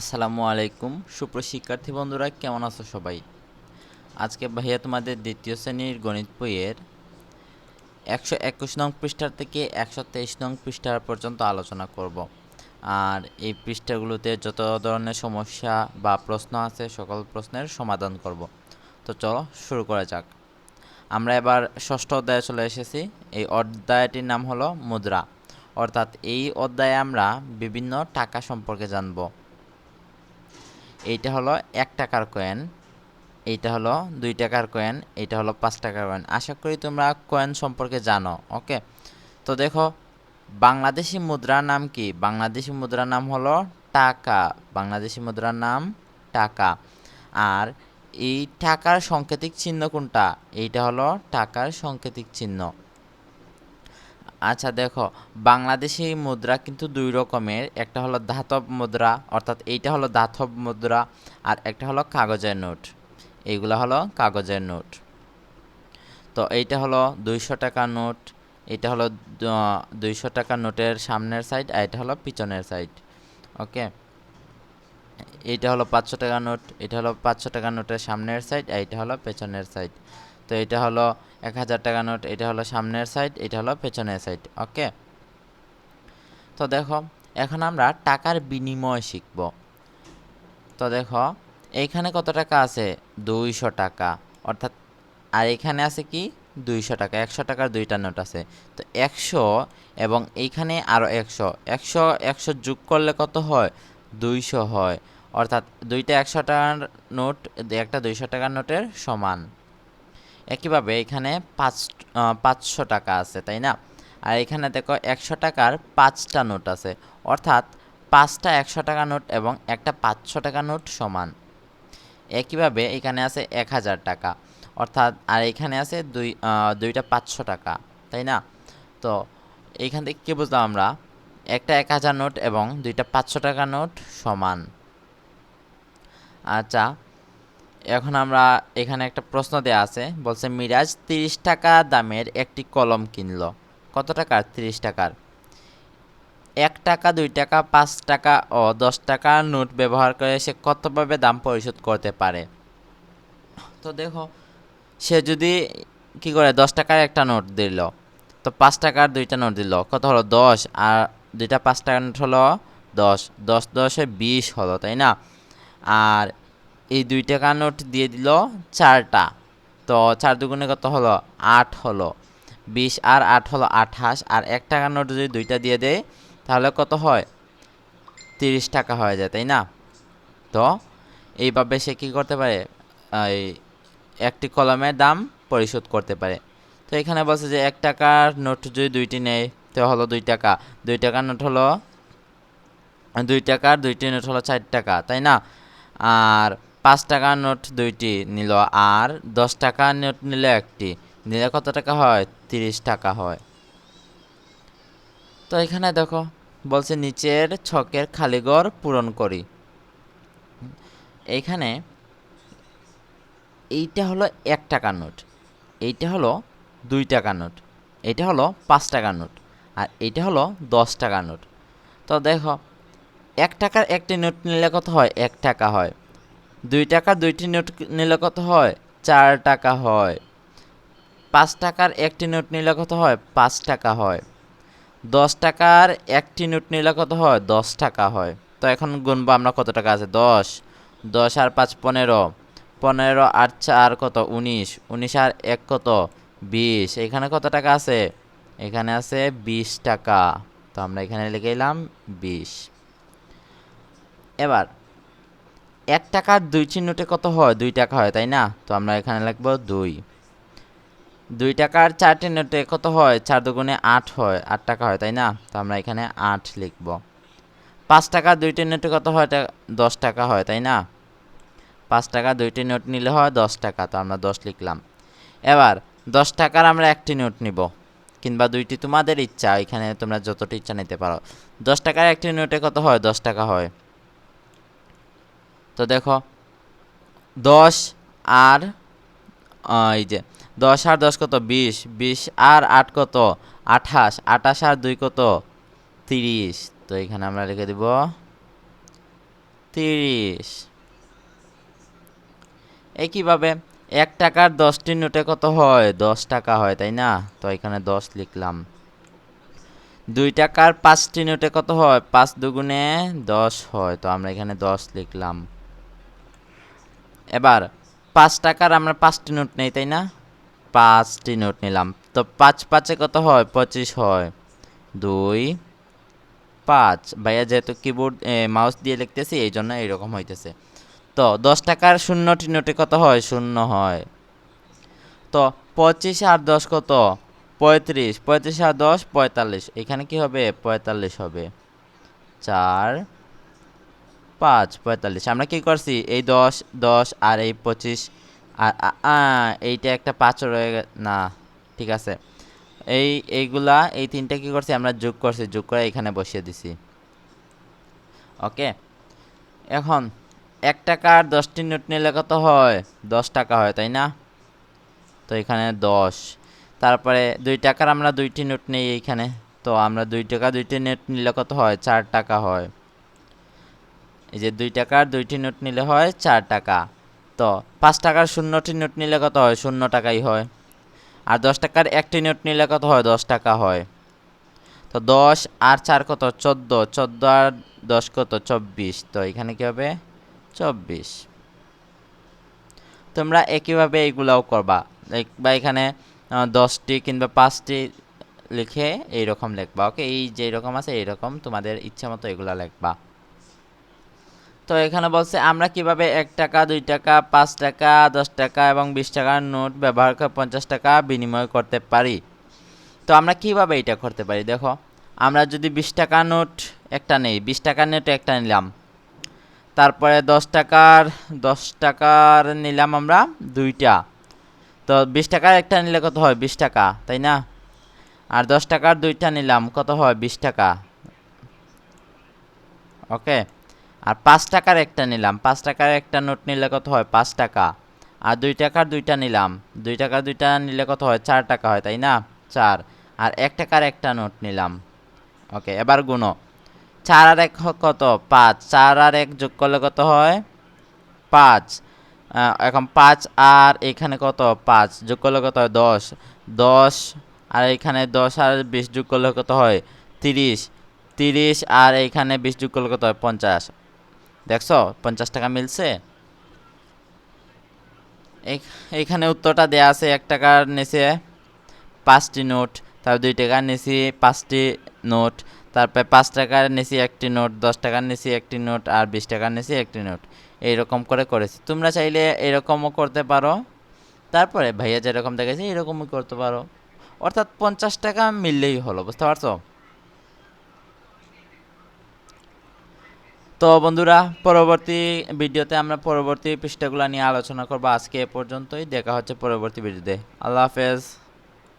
আসসালামু আলাইকুম। সুপ্রশিক্ষার্থী বন্ধুরা, কেমন আছো সবাই? আজকে ভাইয়া তোমাদের দ্বিতীয় শ্রেণির গণিত বইয়ের একশো একুশ নং পৃষ্ঠার থেকে একশো তেইশ নং পৃষ্ঠার পর্যন্ত আলোচনা করব। আর এই পৃষ্ঠাগুলোতে যত ধরনের সমস্যা বা প্রশ্ন আছে, সকল প্রশ্নের সমাধান করব। তো চলো শুরু করা যাক। আমরা এবার ষষ্ঠ অধ্যায়ে চলে এসেছি। এই অধ্যায়টির নাম হলো মুদ্রা। অর্থাৎ এই অধ্যায়ে আমরা বিভিন্ন টাকা সম্পর্কে জানব। এইটা হলো এক টাকার কয়েন এইটা হলো দুই টাকার কয়েন এইটা হলো পাঁচ টাকার কয়েন আশা করি তোমরা কয়েন সম্পর্কে জানো ওকে তো দেখো, বাংলাদেশি মুদ্রার নাম কি? বাংলাদেশি মুদ্রার নাম হলো টাকা। বাংলাদেশি মুদ্রার নাম টাকা। আর এই টাকার সাংকেতিক চিহ্ন কোনটা? এইটা হলো টাকার সাংকেতিক চিহ্ন। আচ্ছা দেখো, বাংলাদেশি মুদ্রা কিন্তু দুই রকমের। একটা হলো ধাতব মুদ্রা, অর্থাৎ এইটা হলো ধাতব মুদ্রা, আর একটা হলো কাগজের নোট। এইগুলো হলো কাগজের নোট। তো এইটা হলো দুইশো টাকার নোট এটা হলো দুইশো টাকার নোটের সামনের সাইড, আর এটা হলো পিছনের সাইড। ওকে? এইটা হলো পাঁচশো টাকার নোট, এটা হলো পাঁচশো টাকার নোটের সামনের সাইড, আর এটা হলো পেছনের সাইড। তো এটা হলো এক হাজার টাকা নোট, এটা হলো সামনের সাইড এটা হলো পেছনের সাইড ওকে তো দেখো, এখন আমরা টাকার বিনিময় শিখব। তো দেখো, এইখানে কত টাকা আছে? দুইশো টাকা। অর্থাৎ, আর এখানে আছে কি? দুইশো টাকা, একশো টাকার দুইটা নোট আছে। তো একশো এবং এইখানে আরও একশো। একশো একশো যোগ করলে কত হয়? দুইশো হয়। অর্থাৎ, দুইটা একশো টাকার নোট, একটা দুইশো টাকার নোটের সমান। একইভাবে এখানে পাঁচ পাঁচশো টাকা আছে, তাই না? আর এখানে দেখো একশো টাকার পাঁচটা নোট আছে। অর্থাৎ পাঁচটা একশো টাকা নোট এবং একটা পাঁচশো টাকা নোট সমান। একইভাবে এখানে আছে এক হাজার টাকা। অর্থাৎ, আর এখানে আছে দুই দুইটা পাঁচশো টাকা, তাই না? তো এইখান থেকে কী বুঝলাম আমরা? একটা এক হাজার নোট এবং দুইটা পাঁচশো টাকা নোট সমান। আচ্ছা এখন আমরা এখানে একটা প্রশ্ন দেওয়া আছে। বলছে, মিরাজ তিরিশ টাকা দামের একটি কলম কিনলো। কত টাকার? তিরিশ টাকার। এক টাকা, দুই টাকা, পাঁচ টাকা ও দশ টাকার নোট ব্যবহার করে সে কতভাবে দাম পরিশোধ করতে পারে? তো দেখো, সে যদি কি করে দশ টাকার একটা নোট দিল, তো পাঁচ টাকার দুইটা নোট দিল, কত হলো? দশ। আর দুইটা পাঁচ টাকার নোট হলো দশ। দশ দশে বিশ হলো, তাই না? আর এই দুই টাকা নোট দিয়ে দিল চারটা। তো চার দুগুণে কত হলো? আট হলো। বিশ আর আট হলো আঠাশ। আর এক টাকার নোট যদি দুইটা দিয়ে দেয় তাহলে কত হয়? তিরিশ টাকা হয়ে যায়, তাই না? তো এইভাবে সে কী করতে পারে? এই একটি কলমের দাম পরিশোধ করতে পারে। তো এখানে বলছে যে এক টাকার নোট যদি দুইটি নেয়, তো হলো দুই টাকা। দুই টাকার নোট হলো, দুই টাকার দুইটি নোট হলো চার টাকা, তাই না? আর পাঁচ টাকার নোট দুইটি নিল আর দশ টাকার নোট নিলে একটি। নিলে কত টাকা হয়? তিরিশ টাকা হয়। তো এখানে দেখো, বলছে নিচের ছকের খালিঘর পূরণ করি। এইখানে এইটা হলো এক টাকার নোট, এইটা হলো দুই টাকার নোট, এইটা হলো পাঁচ টাকার নোট, আর এইটা হলো দশ টাকার নোট। তো দেখো, এক টাকার একটি নোট নিলে কত হয়? এক টাকা হয়। দুই টাকা দুইটি নোট নিলে কত হয়? চার টাকা হয়। পাঁচ টাকার একটি নোট নিলে কত হয়? পাঁচ টাকা হয়। দশ টাকার একটি নোট নিলে কত হয়? দশ টাকা হয়। তো এখন গুনবো আমরা কত টাকা আছে? দশ। দশ আর পাঁচ পনেরো। পনেরো আর চার কত? উনিশ। উনিশ আর এক কত? বিশ। এখানে কত টাকা আছে? এখানে আছে বিশ টাকা। তো আমরা এখানে লিখে এলাম বিশ। এবার এক টাকার দুই চিহ্নটে কত হয়? দুই টাকা হয়, তাই না? তো আমরা এখানে লিখব দুই। দুই টাকার চারটি নোটে কত হয়? চার দুগুণে আট হয়, আট টাকা হয়, তাই না? তো আমরা এখানে আট লিখব। পাঁচ টাকা দুইটি নোটে কত হয়? দশ টাকা হয়, তাই না? পাঁচ টাকা দুইটি নোট নিলে হয় দশ টাকা, তো আমরা দশ লিখলাম। এবার, দশ টাকার আমরা একটি নোট নিব, কিংবা দুইটি তোমাদের ইচ্ছা, এখানে তোমরা যতটি ইচ্ছা নিতে পারো। দশ টাকার একটি নোটে কত হয়? দশ টাকা হয়। তো দেখো, দশ আর এই যে, দশ আর দশ কত? বিশ। বিশ আর আট কত? আঠাশ। আঠাশ আর দুই কত? তিরিশ। তো এখানে আমরা লিখে দিব তিরিশ। একইভাবে এক টাকার দশটি নোটে কত হয়? দশ টাকা হয়, তাই না? তো এখানে দশ লিখলাম। দুই টাকার পাঁচটি নোটে কত হয়? পাঁচ দুগুণে দশ হয়। তো আমরা এখানে দশ লিখলাম। এবার, পাঁচ টাকার আমরা পাঁচটি নোট নেই, তাই না? পাঁচটি নোট নিলাম। তো পাঁচ পাঁচে কত হয়? পঁচিশ হয়। দুই, পাঁচ। ভাইয়া, যেহেতু কিবোর্ড মাউস দিয়ে লিখতেছি, এই জন্য এইরকম হইতেছে। তো দশ টাকার শূন্যটি নোটে কত হয়? শূন্য হয়। তো পঁচিশ আর দশ কত? পঁয়ত্রিশ। পঁয়ত্রিশ আর দশ, পঁয়তাল্লিশ। এখানে কি হবে? পঁয়তাল্লিশ হবে। চার পাঁচ, পঁয়তাল্লিশ। আমরা কি করছি? এই দশ দশ আর এই পঁচিশ, আর এইটা একটা পাঁচ রয়ে না, ঠিক আছে। এই, এইগুলা, এই তিনটা কি করছি? আমরা যোগ করছি, যোগ করে এখানে বসিয়ে দিছি। ওকে? এখন, এক টাকার দশটি নোট নিলে কত হয়? দশ টাকা হয়, তাই না? তো এখানে দশ। তারপরে দুই টাকার আমরা দুইটি নোট নেই এইখানে তো আমরা দুই টাকা, দুইটি নোট নিলে কত হয়? চার টাকা হয়। এই যে দুই টাকার দুইটি নোট নিলে হয় চার টাকা। তো পাঁচ টাকার শূন্যটি নোট নিলে কত হয়? শূন্য টাকাই হয়। আর দশ টাকার একটি নোট নিলে কত হয়? দশ টাকা হয়। তো দশ আর চার কত? চোদ্দ। চোদ্দ আর দশ কত? চব্বিশ। তো এখানে কি হবে? চব্বিশ। তোমরা একইভাবে এইগুলাও করবা। বা এখানে দশটি কিংবা পাঁচটি লিখে এইরকম লিখবা, ওকে? এই যে এরকম আছে এইরকম তোমাদের ইচ্ছা মতো এগুলা লিখবা। তো এখানে বলছে, আমরা কীভাবে এক টাকা, দুই টাকা, পাঁচ টাকা, দশ টাকা এবং বিশ টাকার নোট ব্যবহার করে পঞ্চাশ টাকা বিনিময় করতে পারি? তো আমরা কীভাবে এটা করতে পারি? দেখো, আমরা যদি বিশ টাকা নোট একটা নেই, বিশ টাকার নোট একটা নিলাম। তারপরে দশ টাকার দশ টাকার নিলাম আমরা দুইটা। তো বিশ টাকার একটা নিলে কত হয়? বিশ টাকা, তাই না? আর দশ টাকার দুইটা নিলাম, কত হয়? বিশ টাকা। ওকে? আর পাঁচ টাকার একটা নিলাম। পাঁচ টাকার একটা নোট নিলে কত হয়? পাঁচ টাকা। আর দুই টাকার দুইটা নিলাম। দুই টাকার দুইটা নিলে কত হয়? চার টাকা হয়, তাই না? চার। আর এক টাকার একটা নোট নিলাম। ওকে, এবার গুনো চার আর এক কত? পাঁচ। চার আর এক যোগ করলে কত হয়? পাঁচ। এখন পাঁচ আর এখানে কত? পাঁচ। যোগ করলে কত হয়? দশ। দশ আর এখানে দশ আর বিশ যোগ করলে কত হয়? তিরিশ। তিরিশ আর এইখানে বিশ যোগ করলে কত হয়? পঞ্চাশ। দেখছ? পঞ্চাশ টাকা মিলছে। এই- এইখানে উত্তরটা দেয়া আছে, এক টাকার নিচে পাঁচটি নোট, তারপর দুই টাকার নিচে পাঁচটি নোট, তারপরে পাঁচ টাকার নিচে একটি নোট, দশ টাকার নিচে একটি নোট, আর বিশ টাকার নিচে একটি নোট। এইরকম করে করেছি। তোমরা চাইলে এরকমও করতে পারো। তারপরে ভাইয়া যেরকম দেখেছে এরকমই করতে পারো। অর্থাৎ পঞ্চাশ টাকা মিললেই হলো, বুঝতে পারছ? তো বন্ধুরা, পরবর্তী ভিডিওতে আমরা পরবর্তী পৃষ্ঠাগুলো নিয়ে আলোচনা করব। আজকে এ পর্যন্তই, দেখা হচ্ছে পরবর্তী ভিডিওতে। আল্লাহ হাফেজ।